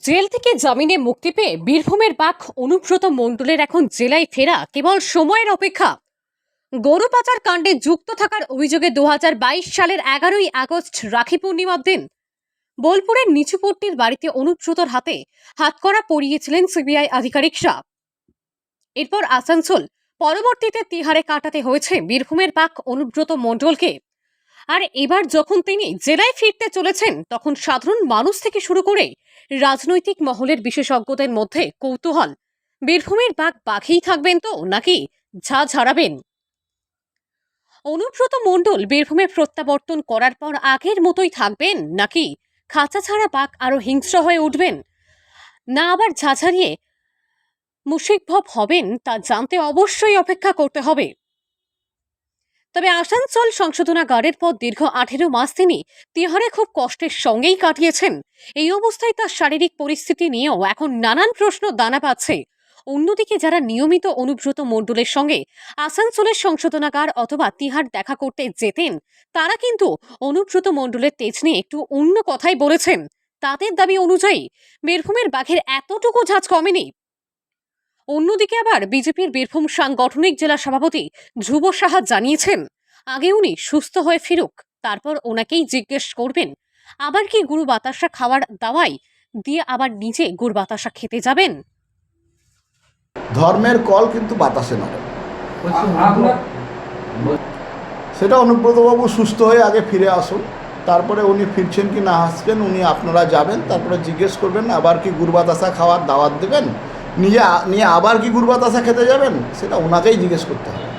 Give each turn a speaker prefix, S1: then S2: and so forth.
S1: Jail থেকে জামিনে মুক্তি পেয়ে বীরভূমের বাক অনুব্রত মণ্ডলের এখন জেলায় ফেরা কেবল সময়ের অপেক্ষা। গরু পাচার কাণ্ডে যুক্ত থাকার অভিযোগে দু হাজার বাইশ সালের এগারোই আগস্ট রাখি পূর্ণিমার দিন বোলপুরের নিচুপট্টির বাড়িতে অনুব্রতর হাতে হাতকড়া পরিয়েছিলেন সিবিআই আধিকারিক আধিকারিকরা এরপর আসানসোল পরবর্তীতে তিহারে কাটাতে হয়েছে বীরভূমের বাঘ অনুব্রত মণ্ডলকে। আর এবার যখন তিনি জেলায় ফিরতে চলেছেন, তখন সাধারণ মানুষ থেকে শুরু করে রাজনৈতিক মহলের বিশেষজ্ঞদের মধ্যে কৌতূহল। বীরভূমের বাঘ বাঘেই থাকবেন তো, নাকি ঝা ঝাড়াবেন? অনুব্রত মণ্ডল বীরভূমে প্রত্যাবর্তন করার পর আগের মতোই থাকবেন, নাকি খাঁচা ছাড়া বাঘ আরও হিংস্র হয়ে উঠবেন? না আবার ঝাঝারিয়ে মুশিকভব হবেন, তা জানতে অবশ্যই অপেক্ষা করতে হবে। তবে আসানসোল সংশোধনাগারের পর দীর্ঘ আঠেরো মাস তিনি তিহারে খুব কষ্টের সঙ্গেই কাটিয়েছেন। এই অবস্থায় তার শারীরিক পরিস্থিতি নিয়েও এখন নানান প্রশ্ন দানা পাচ্ছে। অন্যদিকে যারা নিয়মিত অনুব্রত মণ্ডলের সঙ্গে আসানসোলের সংশোধনাগার অথবা তিহার দেখা করতে যেতেন, তারা কিন্তু অনুব্রত মণ্ডলের তেজ নিয়ে একটু অন্য কথাই বলেছেন। তাদের দাবি অনুযায়ী, বীরভূমের বাঘের এতটুকু ঝাঁজ কমেনি। অন্যদিকে আবার বিজেপির বীরভূম সাংগঠনিক জেলা সভাপতি ধ্রুব সাহা জানিয়েছেন, আগে উনি সুস্থ হয়ে ফিরুক, তারপর ওনাকেই জিজ্ঞেস করবেন, আবার কি গুরু বাতাসা খাওয়ার দাওয়াই দিয়ে আবার নিজে গুড় বাতাসা খেতে যাবেন?
S2: ধর্মের কল কিন্তু বাতাসে
S3: নয়
S2: সেটা অনুব্রতবাবু সুস্থ হয়ে আগে ফিরে আসুন, তারপরে উনি ফিরছেন কি না আসবেন উনি আপনারা যাবেন, তারপরে জিজ্ঞেস করবেন, আবার কি গুড় বাতাসা খাওয়ার দাওয়াত দেবেন? নিয়ে নিয়ে আবার কি গুড় খেতে যাবেন? সেটা ওনাকেই জিজ্ঞেস করতে হবে।